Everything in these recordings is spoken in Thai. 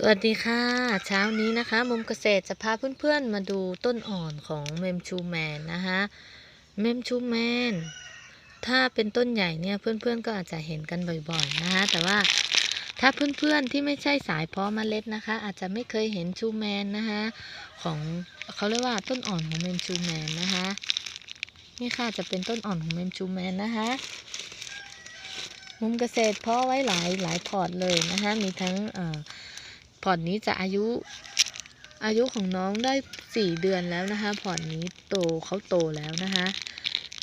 สวัสดีค่ะ เช้านี้นะคะ มุมเกษตรจะพาเพื่อนๆมาดูต้นอ่อนของเมมชูแมนนะคะเมมชูแมนถ้าเป็นต้นใหญ่เนี่ยเพื่อนๆก็อาจจะเห็นกันบ่อยๆนะคะแต่ว่าถ้าเพื่อนๆที่ไม่ใช่สายเพาะเมล็ดนะคะ อาจจะไม่เคยเห็นชูแมนนะคะของเขาเรียกว่าต้นอ่อนของเมมชูแมนนะคะนี่ค่ะจะเป็นต้นอ่อนของเมมชูแมนนะคะมุมเกษตรเพาะไว้หลายหลายพอร์ตเลยนะคะมีทั้งเอ่อ พอร์ตนี้จะอายุอายุของน้องได้สี่เดือนแล้วนะคะ พอร์ตนี้โตเขาโตแล้วนะคะ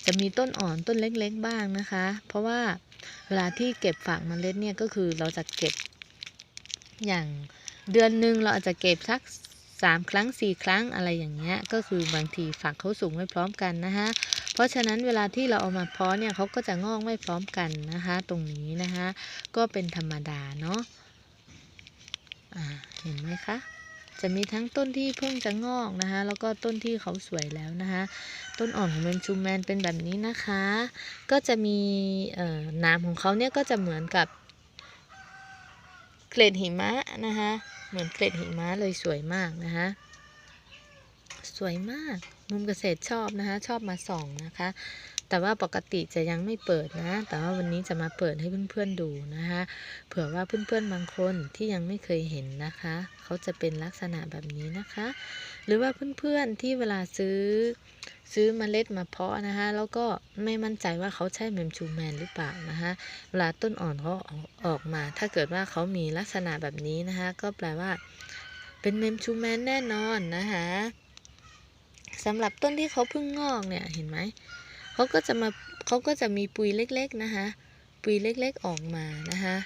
จะมีต้นอ่อนต้นเล็กๆบ้างนะคะ เพราะว่าเวลาที่เก็บฝากเมล็ดเนี่ยก็คือเราจะเก็บ อย่างเดือนหนึ่งเราอาจจะเก็บสักสามครั้งสี่ครั้งอะไรอย่างเงี้ยก็คือบางทีฝากเขาสูงไม่พร้อมกันนะคะเพราะฉะนั้นเวลาที่เราเอามาเพาะเนี่ยเขาก็จะงอกไม่พร้อมกันนะคะ ตรงนี้นะคะ ก็เป็นธรรมดาเนาะ เห็นไหมคะ จะมีทั้งต้นที่เพิ่งจะงอกนะคะ แล้วก็ต้นที่เขาสวยแล้วนะคะ ต้นอ่อนของเมนชูแมนเป็นแบบนี้นะคะ ก็จะมีน้ำของเขาเนี่ยก็จะเหมือนกับเกล็ดหิมะนะคะ เหมือนเกล็ดหิมะเลยสวยมากนะคะ สวยมาก มุมเกษตรชอบนะคะ ชอบมาส่องนะคะ แต่ว่าปกติจะยังไม่เปิดนะ แต่ว่าวันนี้จะมาเปิดให้เพื่อนๆดูนะคะ เผื่อว่าเพื่อนๆบางคนที่ยังไม่เคยเห็นนะคะ เขาจะเป็นลักษณะแบบนี้นะคะ หรือว่าเพื่อนๆที่เวลาซื้อซื้อเมล็ดมาเพาะนะคะ แล้วก็ไม่มั่นใจว่าเขาใช่เมมชูแมนหรือเปล่านะคะเวลาต้นอ่อนเขาออกมา ถ้าเกิดว่าเขามีลักษณะแบบนี้นะคะ ก็แปลว่าเป็นเมมชูแมนแน่นอนนะคะ สำหรับต้นที่เขาเพิ่งงอกเนี่ยเห็นไหมเขาก็จะมาเขาก็จะมีปุยเล็กๆนะคะ ปุยเล็กๆออกมานะคะ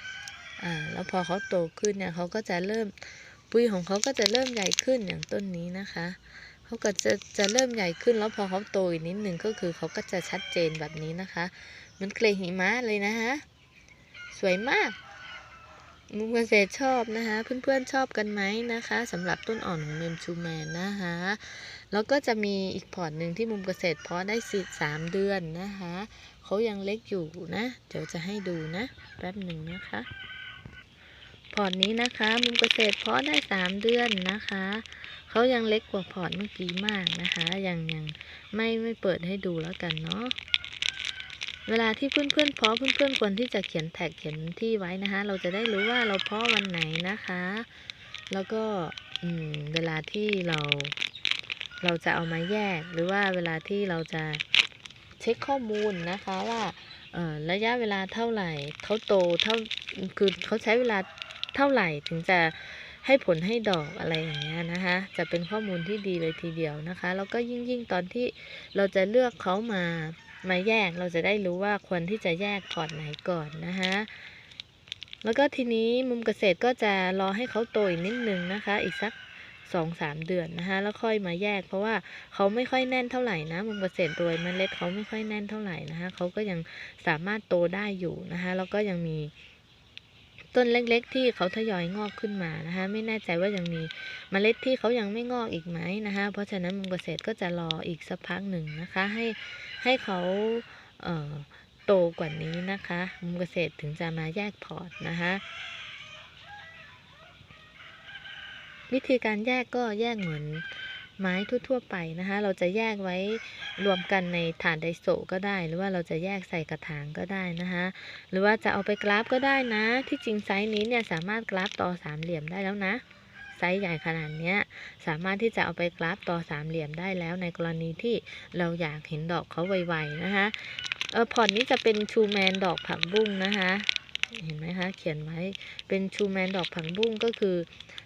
อ่าแล้วพอเขาโตขึ้นเนี่ยเขาก็จะเริ่มปุยของเขาก็จะเริ่มใหญ่ขึ้นอย่างต้นนี้นะคะเขาก็จะจะเริ่มใหญ่ขึ้นแล้วพอเขาโตอีกนิดหนึ่งก็คือเขาก็จะชัดเจนแบบนี้นะคะเหมือนเกลหิมะเลยนะคะสวยมาก มุมเกษตรชอบนะคะ เพื่อนๆชอบกันไหมนะคะสำหรับต้นอ่อนของเมมชูแมนนะคะ แล้วก็จะมีอีกพอร์ตหนึ่งที่มุมเกษตรเพาะได้สิสามเดือนนะคะเขายังเล็กอยู่นะ เดี๋ยวจะให้ดูนะแป๊บหนึ่งนะคะ พอร์ตนี้นะคะ มุมเกษตรเพาะได้สามเดือนนะคะเขายังเล็กกว่าพอร์ตเมื่อกี้มากนะคะ ยังยังไม่ไม่เปิดให้ดูแล้วกันเนาะ เวลาที่เพื่อนๆเพาะเพื่อนๆควรที่จะเขียนแท็กเขียนที่ไว้นะคะ เราจะได้รู้ว่าเราเพาะวันไหนนะคะ แล้วก็เวลาที่เรา เราจะเอามาแยก หรือว่าเวลาที่เราจะเช็คข้อมูลนะคะว่าระยะเวลาเท่าไหร่เขาโตเท่าคือเขาใช้เวลาเท่าไหร่ถึงจะให้ผลให้ดอกอะไรอย่างเงี้ยนะคะจะเป็นข้อมูลที่ดีเลยทีเดียวนะคะ แล้วก็ยิ่งยิ่งตอนที่เราจะเลือกเขามา มาแยกเราจะได้รู้ว่าควรที่จะแยกพอร์ตไหนก่อนนะคะแล้วก็ทีนี้มุมเกษตรก็จะรอให้เขาโตอีกนิดนึงนะคะ อีกสักสองสามเดือนนะคะแล้วค่อยมาแยก เพราะว่าเขาไม่ค่อยแน่นเท่าไหร่นะมุมเกษตรโดยเมล็ดเขาไม่ค่อยแน่นเท่าไหร่นะคะเขาก็ยังสามารถโตได้อยู่นะคะแล้วก็ยังมี ต้นเล็กๆ ที่เขาทยอยงอกขึ้นมานะคะ ไม่แน่ใจว่ายังมีเมล็ดที่เขายังไม่งอกอีกไหมนะคะ เพราะฉะนั้นมุมเกษตรก็จะรออีกสักพักหนึ่งนะคะ ให้ให้เขาเโตกว่านี้นะคะ มุมเกษตรถึงจะมาแยกพอร์ตนะคะวิธีการแยกก็แยกเหมือน ไม้ทั่วๆไปนะคะ เราจะแยกไว้รวมกันในถาดไดโซก็ได้ หรือว่าเราจะแยกใส่กระถางก็ได้นะคะหรือว่าจะเอาไปกราฟก็ได้นะ ที่จริงไซส์นี้เนี่ยสามารถกราฟต่อสามเหลี่ยมได้แล้วนะไซส์ใหญ่ขนาดนี้สามารถที่จะเอาไปกราฟต่อสามเหลี่ยมได้แล้วในกรณีที่เราอยากเห็นดอกเขาไวๆนะคะเออพอร์ตนี้จะเป็นชูแมนดอกผักบุ้งนะคะ เห็นไหมคะเขียนไว้เป็นชูแมนดอกผักบุ้งก็คือ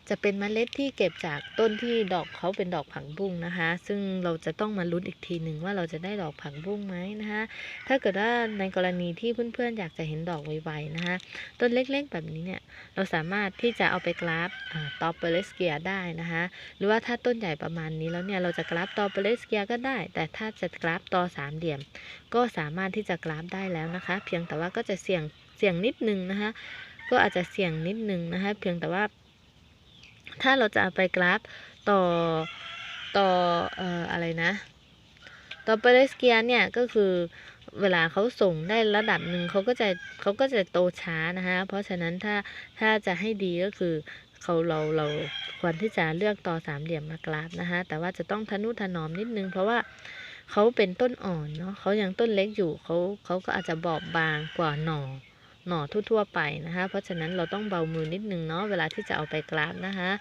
จะเป็นเมล็ดที่เก็บจากต้นที่ดอกเขาเป็นดอกผักบุ้งนะคะ ซึ่งเราจะต้องมาลุ้นอีกทีหนึ่งว่าเราจะได้ดอกผักบุ้งไหมนะคะ ถ้าเกิดว่าในกรณีที่เพื่อนๆอยากจะเห็นดอกไวๆนะคะต้นเล็กๆแบบนี้เนี่ยเราสามารถที่จะเอาไปกราฟตอเปเลสเกียได้นะคะหรือว่าถ้าต้นใหญ่ประมาณนี้แล้วเนี่ยเราจะกราฟตอเปเลสเกียก็ได้ แต่ถ้าจะกราฟตอสามเหลี่ยม ก็สามารถที่จะกราฟได้แล้วนะคะ เพียงแต่ว่าก็จะเสี่ยง สี่ยงนิดนึงนะคะ ก็อาจจะเสี่ยงนิดนึงนะคะ เพียงแต่ว่า ถ้าเราจะเอาไปกราฟต่อต่อเอ่ออะไรนะ ต่อเปเรสเกียเนี่ยก็คือเวลาเขาส่งได้ระดับหนึ่งเขาก็จะเขาก็จะโตช้านะคะเพราะฉะนั้นถ้าถ้าจะให้ดีก็คือเขาเราเราควรที่จะเลือกต่อสามเหลี่ยมมากราฟนะคะแต่ว่าจะต้องทนุถนอมนิดนึง เพราะว่าเขาเป็นต้นอ่อนเนาะเขายังต้นเล็กอยู่เขาเขาก็อาจจะบอบบางกว่าหน่อ หน่อทั่วๆไปนะคะ เพราะฉะนั้นเราต้องเบามือนิดนึงเนาะเวลาที่จะเอาไปกราฟนะคะ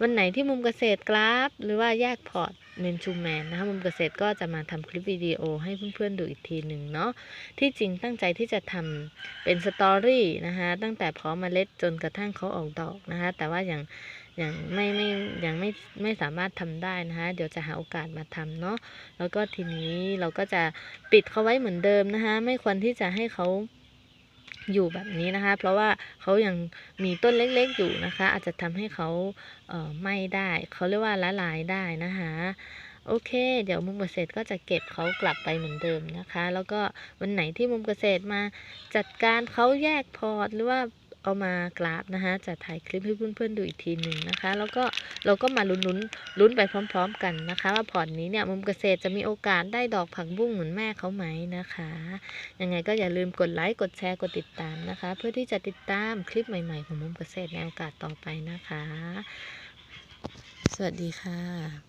วันไหนที่มุมเกษตรกราฟ หรือว่าแยกพอร์ตเมนชูแมนนะคะมุมเกษตรก็จะมาทำคลิปวิดีโอให้เพื่อนๆดูอีกทีหนึ่งเนาะที่จริงตั้งใจที่จะทำเป็นสตอรี่นะคะตั้งแต่เพาะเมล็ดจนกระทั่งเขาออกดอกนะคะแต่ว่าอย่างยังไม่ไม่ยังไม่ไม่สามารถทำได้นะคะเดี๋ยวจะหาโอกาสมาทำเนาะแล้วก็ทีนี้เราก็จะปิดเขาไว้เหมือนเดิมนะคะไม่ควรที่จะให้เขา อยู่แบบนี้นะคะ เพราะว่าเขายังมีต้นเล็กๆอยู่นะคะ อาจจะทำให้เขาเไหม้ได้เขาเรียกว่าละลายได้นะคะโอเค เดี๋ยวมุมเกษตรก็จะเก็บเขากลับไปเหมือนเดิมนะคะ แล้วก็วันไหนที่มุมเกษตรมาจัดการเขาแยกพอร์ตหรือว่า เอามากราฟนะคะจะถ่ายคลิปให้เพื่อนๆดูอีกทีหนึ่งนะคะ แล้วก็เราก็มาลุ้นลุ้นๆลุ้นไปพร้อม ๆ กันนะคะ ว่าพอร์ตนี้เนี่ยมุมเกษตรจะมีโอกาสได้ดอกผักบุ้งเหมือนแม่เขาไหมนะคะยังไงก็อย่าลืมกดไลค์กดแชร์กดติดตามนะคะ เพื่อที่จะติดตามคลิปใหม่ ๆ ของมุมเกษตรในโอกาสต่อไปนะคะ สวัสดีค่ะ